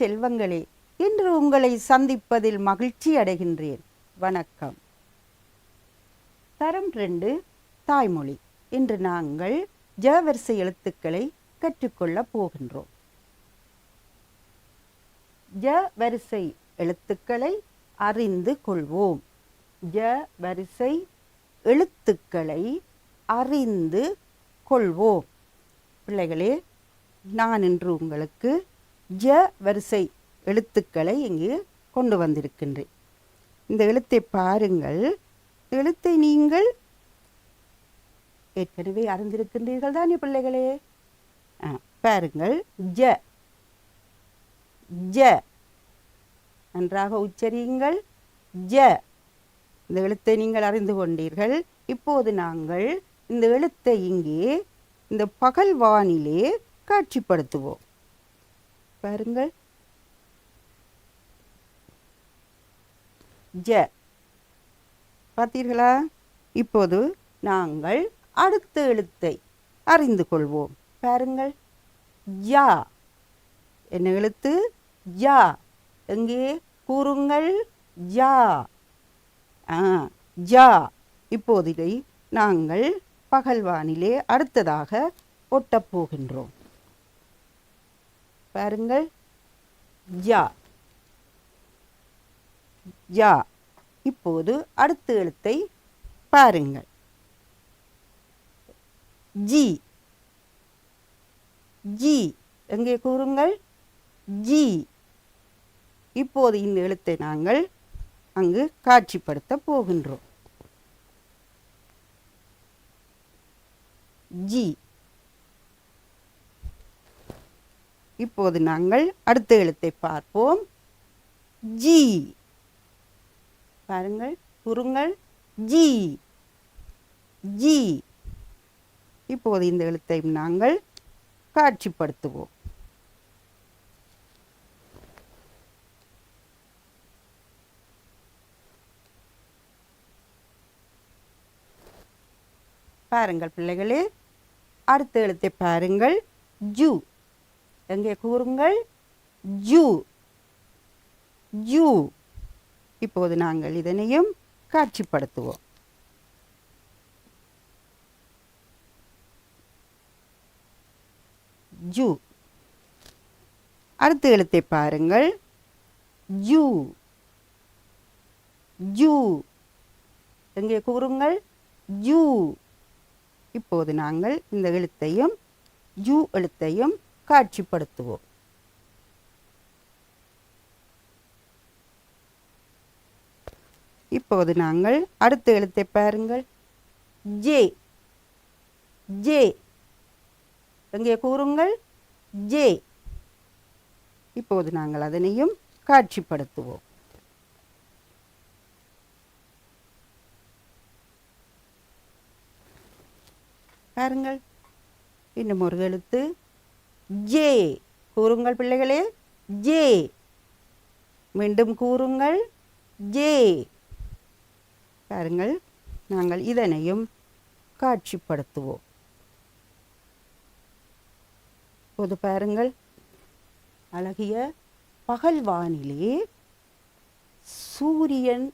செல்வங்களே இன்று உங்களை சந்திப்பதில் மகிழ்ச்சி அடைகின்றேன். வணக்கம். தரம் ரெண்டு தாய்மொழி. இன்று நாங்கள் ஜவரிசை எழுத்துக்களை கற்றுக்கொள்ளப் போகின்றோம். ஜ வரிசை எழுத்துக்களை அறிந்து கொள்வோம். ஜ வரிசை எழுத்துக்களை அறிந்து கொள்வோம். பிள்ளைகளே நான் இன்று உங்களுக்கு ஜ வரிசை எழுத்துக்களை இங்கு கொண்டு வந்திருக்கின்றேன். இந்த எழுத்தை பாருங்கள். எழுத்தை நீங்கள் ஏற்கனவே அறிந்திருக்கின்றீர்கள் தானே பிள்ளைகளே? ஆ, பாருங்கள். ஜ. ஜ. நன்றாக உச்சரியுங்கள். ஜ. இந்த எழுத்தை நீங்கள் அறிந்து கொண்டீர்கள். இப்போது நாங்கள் இந்த எழுத்தை இங்கே இந்த பகல் வானிலே காட்சிப்படுத்துவோம். பாருங்கள் ஜ. பார்த்தீர்களா? இப்போது நாங்கள் அடுத்த எழுத்தை அறிந்து கொள்வோம். பாருங்கள். யா. என்ன எழுத்து? யா. எங்கே? கூறுங்கள். யா. ஆ ஜா இப்போது நாங்கள் பகல்வானிலே அடுத்ததாக ஒட்டப்போகின்றோம் பாருங்கள். யா. யா. இப்போது அடுத்த எழுத்தை பாருங்கள். ஜி. ஜி. எங்கே கூறுங்கள்? ஜி. இப்போது இந்த எழுத்தை நாங்கள் அங்கு காட்சிப்படுத்த போகின்றோம். ஜி. இப்போது நாங்கள் அடுத்த எழுத்தை பார்ப்போம். ஜி பாருங்கள் குறுங்கள் ஜி ஜி இப்போது இந்த எழுத்தை நாங்கள் காட்சிப்படுத்துவோம். பாருங்கள் பிள்ளைகளே அடுத்த எழுத்தை பாருங்கள். ஜூ எங்கே கூறுங்கள்? ஜூ. ஜூ. இப்போது நாங்கள் இதனையும் காட்சிப்படுத்துவோம். ஜூ. அடுத்த எழுத்தை பாருங்கள். ஜூ. ஜூ. எங்கே கூறுங்கள்? ஜூ. இப்போது நாங்கள் இந்த எழுத்தையும் ஜூ எழுத்தையும் காட்சிப்படுத்துவோம். இப்போது நாங்கள் அடுத்த எழுத்தை பாருங்கள். ஜே ஜே எங்கே கூறுங்கள். ஜே இப்போது நாங்கள் அதனையும் காட்சிப்படுத்துவோம். பாருங்கள். இன்னும் ஒரு எழுத்து. ஜே. கூறுங்கள் பிள்ளைகளே ஜே. மீண்டும் கூறுங்கள் ஜே. பாருங்கள் நாங்கள் இதனையும் காட்சிப்படுத்துவோம். இப்போது பாருங்கள் அழகிய பகல் வானிலே சூரியன்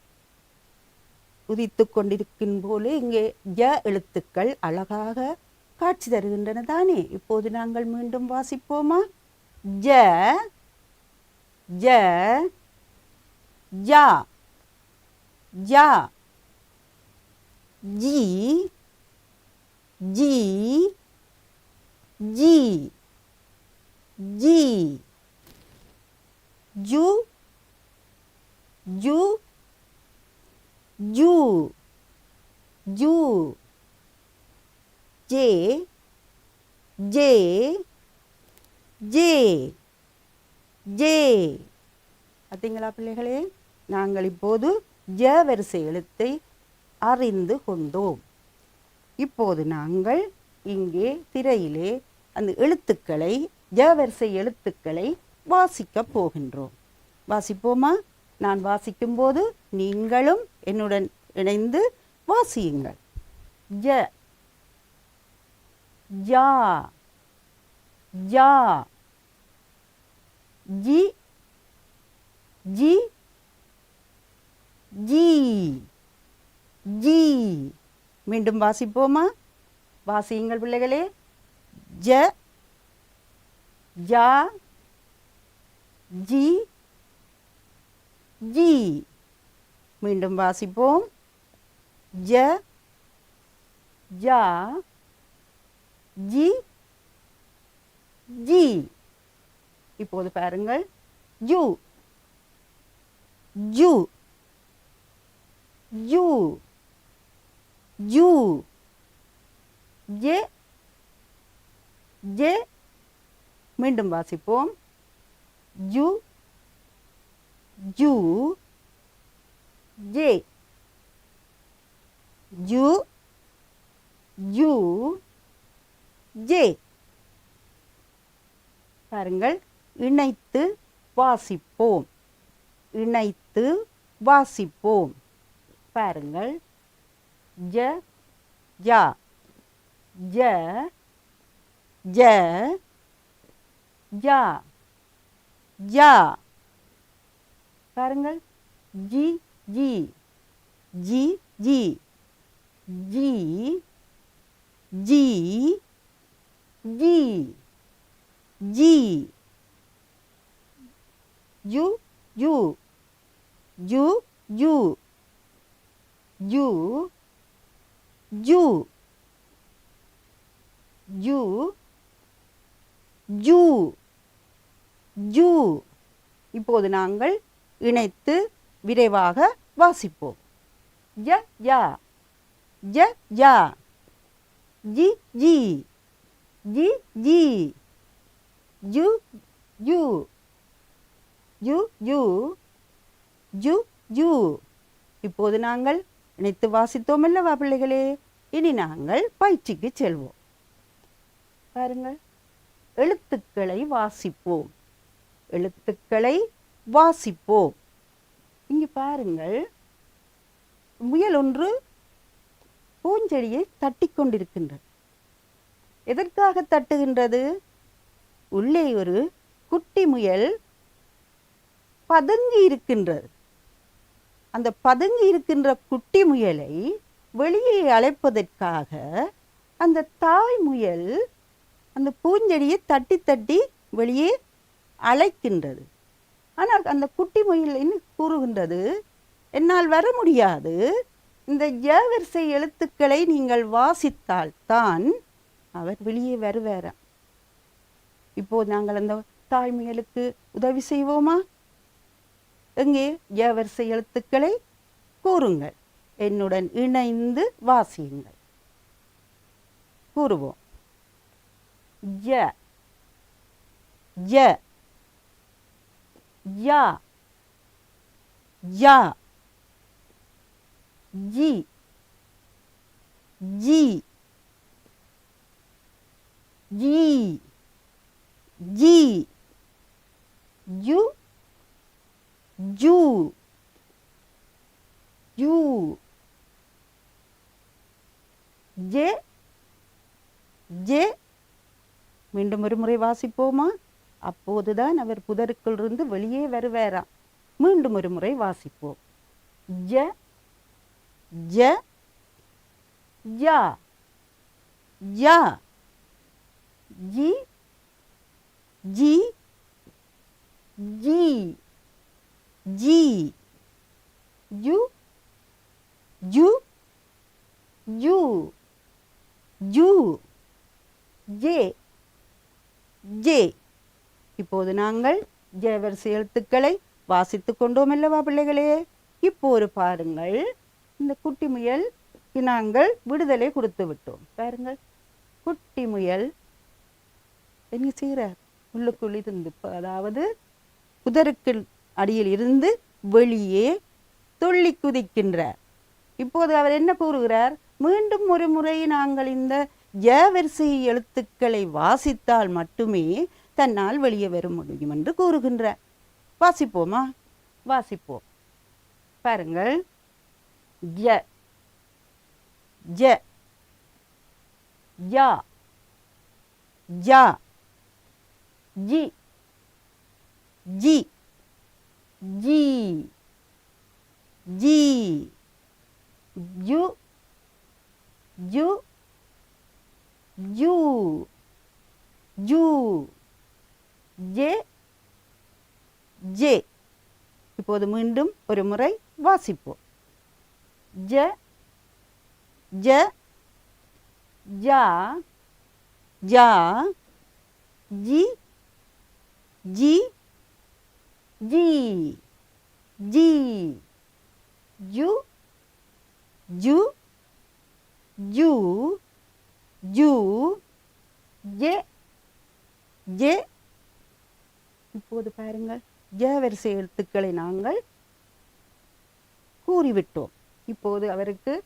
உதித்து கொண்டிருக்கும் போல இங்கே ஜ எழுத்துக்கள் அழகாக காட்சி தருகின்றன தானே? இப்போது நாங்கள் மீண்டும் வாசிப்போமா? ஜ ஜ ஜா ஜா ஜி ஜி ஜி ஜி ஜு ஜு ஜூ ஜூ. ஜே ஜே ஜே ஜே. பார்த்தீங்களா பிள்ளைகளே? நாங்கள் இப்போது ஜ வரிசை எழுத்தை அறிந்து கொண்டோம். இப்போது நாங்கள் இங்கே திரையிலே அந்த எழுத்துக்களை ஜ வரிசை எழுத்துக்களை வாசிக்கப் போகின்றோம். வாசிப்போமா? நான் வாசிக்கும்போது நீங்களும் என்னுடன் இணைந்து வாசியுங்கள். ஜ யா யா ஜி ஜி ஜி ஜி. மீண்டும் வாசிப்போமா? வாசியுங்கள் பிள்ளைகளே. ஜ ஜா ஜி ஜி. மீண்டும் வாசிப்போம். ஜ ஜா ஜி ஜி இப்போது பாருங்கள் ஜூ ஜூ ஜூ ஜூ ஜே ஜே மீண்டும் வாசிப்போம் ஜூ ஜூ ஜே ஜூ ஜூ ஜே. பாருங்கள் இணைத்து வாசிப்போம். இணைத்து வாசிப்போம். பாருங்கள் ஜ ஜா ஜ ஜ ஜா ஜா. பாருங்கள் ஜி ஜி ஜி ஜி ஜி ஜி ஜி. ஜி. யு யு யு யு யு யு யு யு யு இப்போது நாங்கள் இணைத்து விரைவாக வாசிப்போம். ய யா. ய யா. ஜி ஜி. ஜி ஜி யு யு யு யு யு யு இப்போது நாங்கள் இணைத்து வாசித்தோம் அல்லவா பிள்ளைகளே? இனி நாங்கள் பயிற்சிக்கு செல்வோம். பாருங்கள். எழுத்துக்களை வாசிப்போம். எழுத்துக்களை வாசிப்போம். இங்கு பாருங்கள். முயல் ஒன்று பூஞ்செடியை தட்டி கொண்டிருக்கின்றது. எதற்காக தட்டுகின்றது? உள்ளே ஒரு குட்டி முயல் பதுங்கி இருக்கின்றது. அந்த பதுங்கி இருக்கின்ற குட்டி முயலை வெளியே அழைப்பதற்காக அந்த தாய் முயல் அந்த பூஞ்செடியை தட்டி தட்டி வெளியே அழைக்கின்றது. ஆனால் அந்த குட்டி முயல் என்ன கூறுகின்றது? என்னால் வர முடியாது. இந்த ஜ வரிசை எழுத்துக்களை நீங்கள் வாசித்தால்தான் அவர் வெளியே வருவார். இப்போது நாங்கள் அந்த தாய்மையலுக்கு உதவி செய்வோமா? எங்கே ஜ எழுத்துக்களை கூறுங்கள். என்னுடன் இணைந்து வாசியுங்கள். கூறுவோம். ஜ ஜ யா. யா. ஜி ஜி ஜி ஜி யு ஜூ யூ ஜே ஜே. மீண்டும் ஒரு முறை வாசிப்போமா? அப்போதுதான் அவர் புதருக்குள் இருந்து வெளியே வருவாராம். மீண்டும் ஒரு முறை வாசிப்போம். ஜ ஜ யா யா ஜி ஜி ஜி ஜி யு யு யு யு ஜே ஜே. இப்போது நாங்கள் ஜெயவரிசை எழுத்துக்களை வாசித்து கொண்டோம் அல்லவா பிள்ளைகளே? இப்போது பாருங்கள். இந்த குட்டி முயல் நாங்கள் விடுதலை கொடுத்து விட்டோம். பாருங்கள். குட்டி முயல் என்ன செய்கிறார் உள்ளுக்குள் இருந்து அதாவது புதருக்கு அடியில் இருந்து வெளியே துள்ளி குதிக்கின்றார் இப்போது அவர் என்ன கூறுகிறார்? மீண்டும் ஒரு முறை நாங்கள் இந்த ஜவரிசை எழுத்துக்களை வாசித்தால் மட்டுமே தன்னால் வெளியே வர முடியும் என்று கூறுகின்றார். வாசிப்போமா? வாசிப்போம். பாருங்கள். ஜ ஜ யா ஜா. ஜி. ஜி. ஜி. ஜி. யு ஜு. ஜூ. ஜூ. ஜே. ஜே. இப்போது மீண்டும் ஒரு முறை வாசிப்போம். ஜ. ஜ. ஜா. ஜா. ஜி. ஜி ஜி ஜி ஜு ஜு ஜூ ஜூ ஜெ ஜெ இப்போது பாருங்கள். ஜ வரிசை எழுத்துக்களை நாங்கள் கூறிவிட்டோம். இப்போது அவருக்கு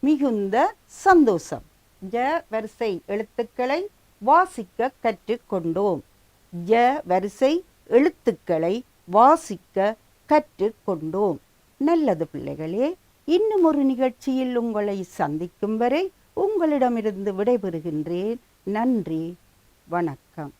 மிகுந்த சந்தோஷம். ஜ வரிசை எழுத்துக்களை வாசிக்க கற்றுக்கொண்டோம். ஜ வரிசை எழுத்துக்களை வாசிக்க கற்றுக்கொண்டோம் நல்லது பிள்ளைகளே இன்னும் ஒரு நிகழ்ச்சியில் உங்களை சந்திக்கும் வரை உங்களிடமிருந்து விடைபெறுகின்றேன். நன்றி வணக்கம்.